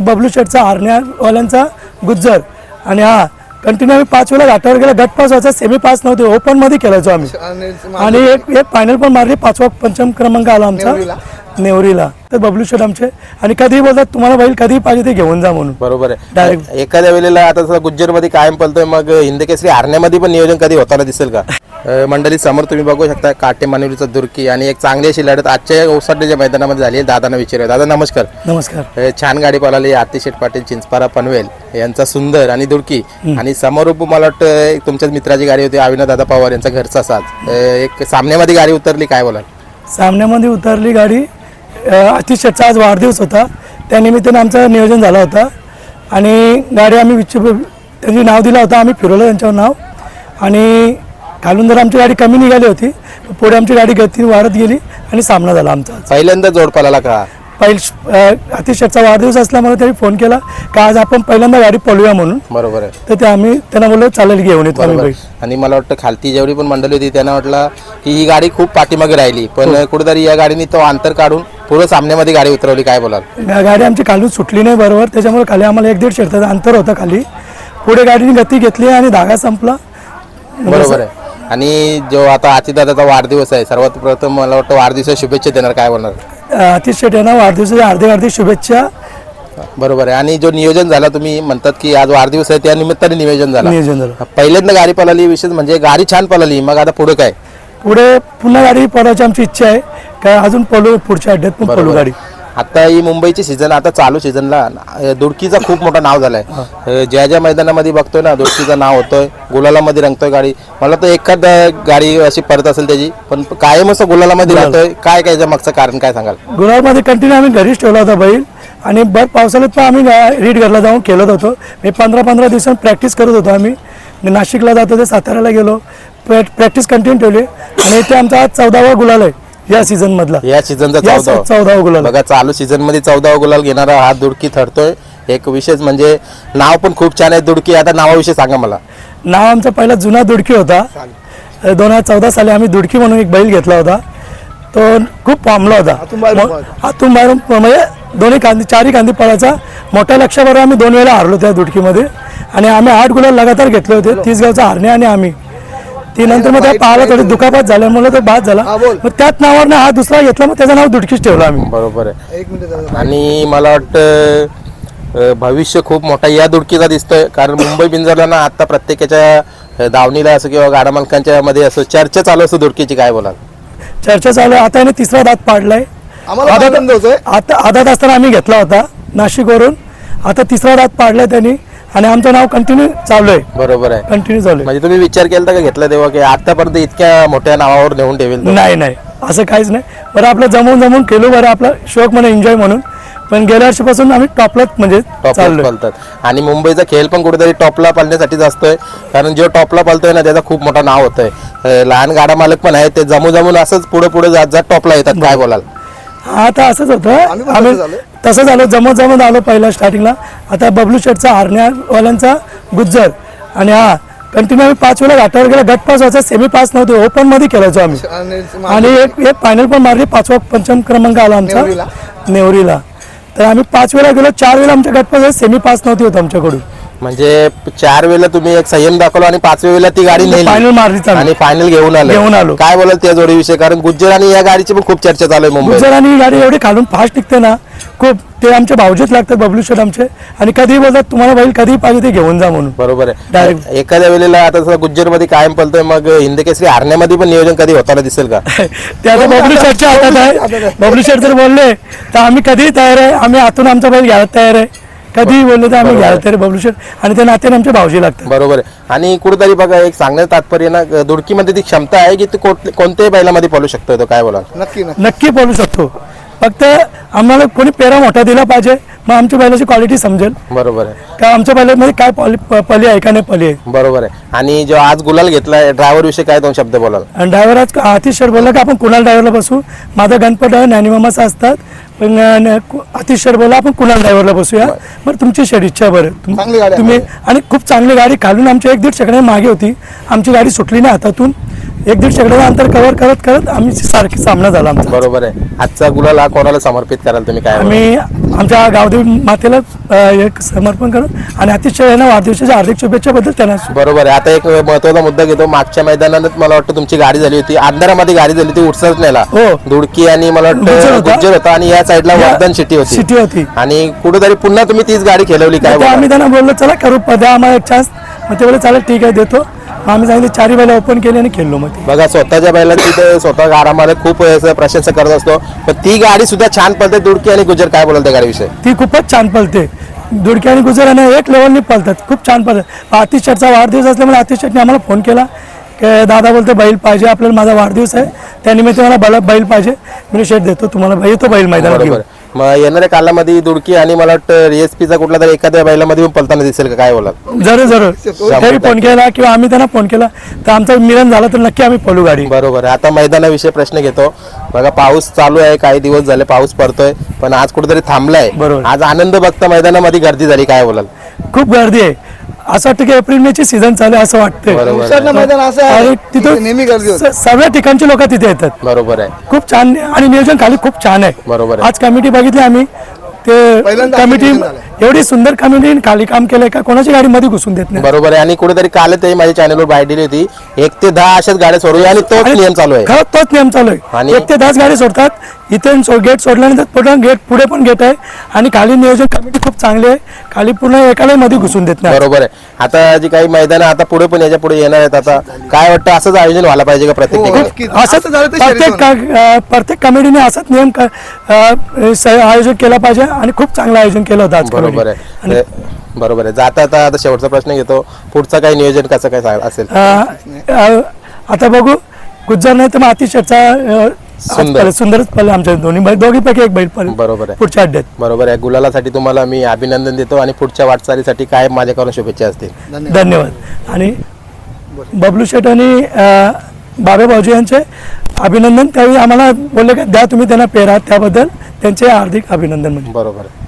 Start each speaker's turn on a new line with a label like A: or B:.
A: बबलू शेटचा हरण्यावाल्यांचा गुज्जर. आणि हा कंटिन्यू आम्ही पाच वेळा घाटावर गेला गट पास व्हायचा सेमी पास नव्हते ओपनमध्ये खेळायचो आम्ही. आणि एक एक फायनल पण मारली पाचवा पंचम क्रमांक आला आमचा. नेवरीला. तर बबलू शेट आमचे आणि कधीही बोलतात तुम्हाला बैल कधी पाहिजे ते घेऊन जा म्हणून.
B: बरोबर. आहे. एखाद्या वेळेला आता गुज्जरमध्ये कायम पलतोय मग हिंदकेसरी हारण्यामध्ये पण नियोजन कधी होताना दिसेल का? अं, मंडळी समोर तुम्ही बघू शकता काटे मानवलीचा दुर्की आणि एक चांगली अशी लढत आजच्या या मैदानामध्ये झाली आहे. दादांना विचारूया. दादा नमस्कार.
A: नमस्कार.
B: अं, छान गाडी पळाली. आतिशेठ पाटील चिंचपारा पनवेल यांचा सुंदर आणि दुर्की. आणि समोर मला वाटतं एक तुमच्याच मित्राची गाडी होती अविनाश दादा पवार यांचा घरचा अं, एक सामन्यामध्ये गाडी उतरली काय बोलाल?
A: सामन्यामध्ये उतरली गाडी. अतिश शेटचा आज वाढदिवस होता. त्या निमित्ताने आमचं नियोजन झालं होतं. आणि गाडी आम्ही विच त्यांची नाव दिलं होतं आम्ही फिरवलं त्यांच्यावर नाव. आणि खालून जर आमची गाडी कमी निघाली होती पुढे आमची गाडी गती वाढत गेली आणि सामना झाला आमचा.
B: पहिल्यांदा जोड पळाला का?
A: पहिल अतिश शेटचा वाढदिवस असल्यामुळे त्यांनी फोन केला का आज आपण पहिल्यांदा गाडी पळूया म्हणून.
B: बरोबर आहे.
A: तर ते आम्ही त्यांना बोललो चालेल घेऊन येतो आम्ही
B: आणि मला वाटतं खालती जेवढी पण मंडळी होती त्यांना वाटलं की ही गाडी खूप पाठीमागे राहिली. पण कुठेतरी या गाडीने तो अंतर काढून पुढे सामन्यामध्ये गाडी उतरवली काय बोलाल?
A: गा- गाडी आमची खालून सुटली नाही बरोबर. त्याच्यामुळे खाली आम्हाला एक दीड शेरताचं अंतर होतं खाली. पुढे गाडीने गती घेतली आणि धागा संपला.
B: बरोबर आहे. आणि जो आता आतिदादाचा वाढदिवस आहे सर्वात प्रथम मला वाटतं वाढदिवसाच्या शुभेच्छा देणार काय बोलणार?
A: अतिश शेट यांना वाढदिवसाच्या हार्दिक हार्दिक शुभेच्छा.
B: बरोबर आहे. आणि जो नियोजन झाला तुम्ही म्हणतात की आज वाढदिवस आहे त्या निमित्ताने नियोजन झाला.
A: नियोजन झालं.
B: पहिल्यांदा गाडी पळाली विशेष म्हणजे गाडी छान पळाली मग आता पुढे काय?
A: पुढे पुन्हा गाडी पळायची आमची इच्छा आहे. का अजून पळू पुढच्या अड्ड्यात पण पळू गाडी.
B: आता ही मुंबईची सीझन आता चालू सीझनला दुडकीचा खूप मोठं नाव झालंय. ज्या ज्या मैदानामध्ये बघतोय ना दुडकीचं नाव होतोय गुलालामध्ये रंगतोय गाडी. मला तर एखाद गाडी अशी परत असेल त्याची पण कायम असं गुलालामध्ये राहतोय. काय काय मागचं कारण काय सांगाल?
A: गुलाबमध्ये कंटिन्यू आम्ही घरीच ठेवला होता बैल आणि भर पावसाळ्यात पण आम्ही रीड घरला जाऊन खेळत होतो. मी पंधरा पंधरा दिवसांत प्रॅक्टिस करत होतो आम्ही. नाशिकला जात होते साताऱ्याला गेलो. प्रॅक्टिस कंटिन्यू ठेवली. आणि इथे आमचा आज चौदावा गुलाल आहे. या सीझन मधला.
B: या सीझनचा
A: या
B: चौदा
A: चौदावा गुलाल
B: बघा चालू सीझनमध्ये चौदा गुलाल घेणारा हा दुडकी ठरतोय एक विशेष म्हणजे नाव पण खूप छान आहे दुडकी. आता नावाविषयी सांगा मला.
A: नाव आमचा पहिला जुना दुडकी होता. दोन हजार चौदा साली आम्ही दुडकी म्हणून एक बैल घेतला होता. तो खूप पांबला होता. बाहेरून प- म्हणजे दोन्ही कांदी चारही कांदी पळायचा. मोठ्या लक्षाबरोबर आम्ही दोन वेळा हारलो त्या दुडकीमध्ये. आणि आम्ही आठ गुलाल लगातार घेतले होते. तीस गावचा हरणे आणि आम्ही. ती नंतर मग त्या पाहायला थोडी दुखापत झाल्यामुळे तो बाद झाला. मग त्याच नावावर हा दुसरा घेतला मग त्याचं नाव दुडकीच ठेवलं आम्ही.
B: बरोबर आहे. आणि मला वाटतं अं, भविष्य खूप मोठा या दुडकीचा दिसतोय. कारण मुंबई पिंजरला ना आता प्रत्येकाच्या अं, दावणीला असं किंवा गाडा मालकांच्या मध्ये असं चर्चा चालू असतो दुडकीची काय बोलाल?
A: चर्चा चालू आहे. आता याने तिसरा दात पाडलाय. आदात आता आदात असताना आम्ही घेतला होता नाशिकवरून. आता तिसरा दात पाडलाय त्यांनी. आणि आमचं नाव कंटिन्यू चालू आहे
B: बरोबर आहे.
A: कंटिन्यू चालू आहे
B: म्हणजे तुम्ही विचार केला का घेतला तेव्हा की आतापर्यंत इतक्या मोठ्या नावावर नेऊन ठेवेल?
A: नाही नाही. असं काहीच नाही. बरं आपलं जमून जमून केलो बरं आपला शौक म्हणून एन्जॉय म्हणून. पण गेल्या वर्षीपासून आम्ही टॉपलाच म्हणजे
B: टॉपला
A: चाललोय.
B: आणि मुंबईचा खेळ पण कुठेतरी टॉपला पळण्यासाठीच असतोय. कारण जो टॉपला पळतोय ना त्याचा खूप मोठं नाव होतंय. अं, लहान गाडा मालक पण आहे ते जमू जमून असंच पुढे पुढे जात जात टॉपला येतात काय बोलाल?
A: हा आता असंच होतं. आम्ही तसं झालं जमत जमत आलो पहिला स्टार्टिंगला आता बबलू शेटचा हरण्यावाल्यांचा गुज्जर. आणि हा कंटिन्यू आम्ही पाच वेळा घाटावर गेला गट पास व्हायचा सेमी पास नव्हते ओपनमध्ये खेळायचो आम्ही. आणि एक एक फायनल पण मारली पाचवा पंचम क्रमांक आला आमचा. नेवरीला. तर आम्ही पाच वेळा गेलो चार वेळा आमच्या गट पास सेमी पास नव्हती होत आमच्याकडून.
B: म्हणजे चार वेळेला तुम्ही एक संयम दाखवला आणि पाच वेळेला ती गाडी नेली.
A: फायनल मारली.
B: आणि फायनल घेऊन आलो.
A: घेऊन आलो.
B: काय बोलाल त्या जोडीविषयी? कारण गुज्जर आणि या गाडीची पण खूप चर्चा चालू आहे
A: गुजर आणि ही गाडी एवढी खालून फास्ट निघते ना खूप ते आमचे भावजेच लागतात बबलू शेट आमचे. आणि कधी बोलतात तुम्हाला बैल कधी पाहिजे ते घेऊन जा म्हणून.
B: बरोबर आहे.
A: Direct.
B: एखाद्या वेळेला आता गुज्जरमध्ये कायम पळतोय मग हिंदकेसरी हारण्यामध्ये पण नियोजन कधी होताना दिसेल का?
A: ते आता बबलू शेटच्या हातात आहे. बबलू शेट जर बोलले तर आम्ही कधीही तयार आहे. आम्ही आतून आमचा बैल घ्यायला तयार आहे. कधीही बोलले तर आम्ही घ्यायला आहे बबलू शेट आणि त्या नात्याने आमचे भावजी लागतात.
B: बरोबर आहे. आणि कुठेतरी बघा एक सांगण्याचं तात्पर्य ना दुडकीमध्ये ती क्षमता आहे की ती कोट- कोणत्याही बैलामध्ये पळू शकतो तो काय बोला
C: नक्की नक्की.
A: नक्की बोलू शकतो. फक्त आम्हाला कोणी पेरा मोठा दिला पाहिजे मग आमच्या बैलाची क्वालिटी समजेल.
B: बरोबर आहे.
A: का आमच्या बैलामध्ये काय पॉली प- पली आहे का नाही पली आहे?
B: बरोबर आहे. आणि जो आज गुलाल घेतलाय ड्रायव्हर विषयी काय दोन शब्द बोलाल?
A: आणि ड्रायव्हर आज सर बोलला की आपण कुणाल ड्रायव्हरला बसू? माझा गणपत आहे ज्ञानीमामाचा असतात. पण अं, कु- आतिश सर बोला आपण कुणाल ड्रायव्हरला बसूया. बरं. तुमची शेड इच्छा बरं. तुम-
C: चांगली गाडी आहे.
A: तुम्ही आणि खूप चांगली गाडी खालून आमची एक दीड सेकंड मागे होती. आमची गाडी सुटली नाही हातातून. एक दीड शेकड्याचं अंतर कव्हर करत करत आम्ही सारखी सामना झाला आमचा.
B: बरोबर आहे. आजचा गुलाल हा कोणाला समर्पित कराल तुम्ही काय?
A: आम्ही आमच्या गावदेवी मातेला अ, एक समर्पण करू आणि अतिशय यांना वाढदिवसाच्या हार्दिक शुभेच्छाबद्दल त्यांना
B: बरोबर आहे. आता एक महत्त्वाचा मुद्दा घेतो. मागच्या मैदानात मला वाटतं तुमची गाडी झाली होती. अंधारामध्ये गाडी झाली होती उठसत नेला.
A: हो.
B: दुडकी आणि मला
A: गुज्जर
B: वाटतं
A: होता.
B: गुज्जर होता आणि या साईडला वर्धन सिटी होती.
A: सिटी होती.
B: आणि कुठेतरी पुन्हा तुम्ही तीच गाडी खेळवली काय?
A: आम्ही त्यांना बोललो चला करू द्या आम्हाला एक चान्स मग ते बोलले चला ठीक आहे देतो. आम्ही सांगितलं चारी बैला ओपन केली आणि खेळलो मग
B: बघा स्वतःच्या बैलाची ते स्वतः गारामध्ये खूप असं प्रशंसा करत असतो. पण ती गाडी सुद्धा छान पडते दुडकी आणि गुजर काय बोलाल त्या गाडीविषयी?
A: ती खूपच छान पळते. दुडकी आणि गुजर आणि एक लेवलनी पळतात. खूप छान पळतात. आतिश शेटचा वाढदिवस असल्यामुळे आतिश शेटने आम्हाला फोन केला. की दादा बोलतो बैल पाहिजे आपल्याला माझा वाढदिवस आहे. त्यानिमित्त मला बल पाहिजे. मी शेट देतो तुम्हाला. येतो बैल घेऊन.
B: मग येणाऱ्या कालामध्ये दुडकी आणि मला वाटतं एसपीचा कुठला तरी एखाद्या बैलामध्ये पण पलताना दिसेल का? काय बोलाल?
A: जरूर जरूर. त्याही फोन केला किंवा आम्ही त्यांना फोन केला तर आमचा मिलन झाला तर नक्की आम्ही पळू गाडी.
B: बरोबर आहे. आता मैदानाविषयी प्रश्न घेतो. बघा पाऊस चालू आहे काही दिवस झाले पाऊस पडतोय पण आज कुठेतरी थांबलाय.
A: बरोबर.
B: आज आनंद बघता मैदानामध्ये गर्दी झाली काय बोलाल?
A: खूप गर्दी आहे. असं वाटतं की एप्रिल मे ची सीझन चालू आहे असं वाटतंय.
C: मैदान असं
A: आणि
C: आहे
A: तिथं
C: नेहमी गर्दी होते.
A: स- सर्व ठिकाणची लोक तिथे येतात.
B: बरोबर आहे.
A: खूप छान आणि नियोजन खाली खूप छान आहे.
B: बरोबर आहे.
A: आज कमिटी बघितली आम्ही. ते कमिटी. एवढी सुंदर कमिटी खाली काम केलंय का? कोणाची गाडी मध्ये घुसून देत नाही?
B: बरोबर आहे. आणि कुठेतरी काल ते माझ्या चॅनलवर बाहेर दिली होती. एक ते दहा अशाच गाड्या सोडूया आणि तोच नियम चालू आहे.
A: तोच नियम चालू आहे.
B: आणि-
A: एक ते दहाच गाडी सोडतात. इथे गेट सोडल्यानंतर पूर्ण गेट पुढे पण गेट आहे. आणि खाली नियोजन कमिटी खूप चांगली आहे. खाली पूर्ण एकालाही मध्ये घुसून देत नाही.
B: बरोबर आहे. आता जी काही मैदान आता पुढे पण याच्यापुढे येणार आहेत. आता काय वाटतं? असंच आयोजन व्हायला पाहिजे का प्रत्येक
C: हो.
A: असंच प्रत्येक प्रत्येक कमिटीने असंच नियम आयोजन केलं पाहिजे. आणि खूप चांगलं आयोजन केलं होतं आज
B: बरोबर. आहे. ते- बरोबर आहे. जाता आता आता शेवटचा प्रश्न घेतो. पुढचं काही नियोजन कसं काय सा- असेल?
A: अं, अं, आता बघू. गुज्जर नाही तर मग अतिशयचा
B: सुंदर.
A: सुंदरच पडले आमच्या दोन्ही बैल दोघीपैकी एक बैल पडले
B: बरोबर आहे.
A: पुढच्या अड्ड्यात.
B: बरोबर आहे. गुलालासाठी तुम्हाला मी अभिनंदन देतो आणि पुढच्या वाटचालीसाठी काय माझ्याकडून शुभेच्छा असतील.
C: धन्यवाद.
A: धन्यवाद. आणि बबलू शेठ आणि अं, बाबे भाऊजी यांचे अभिनंदन. त्यावेळी आम्हाला बोलले का द्या तुम्ही त्यांना पेरा त्याबद्दल. त्यांचे हार्दिक अभिनंदन म्हणजे.
B: बरोबर. आहे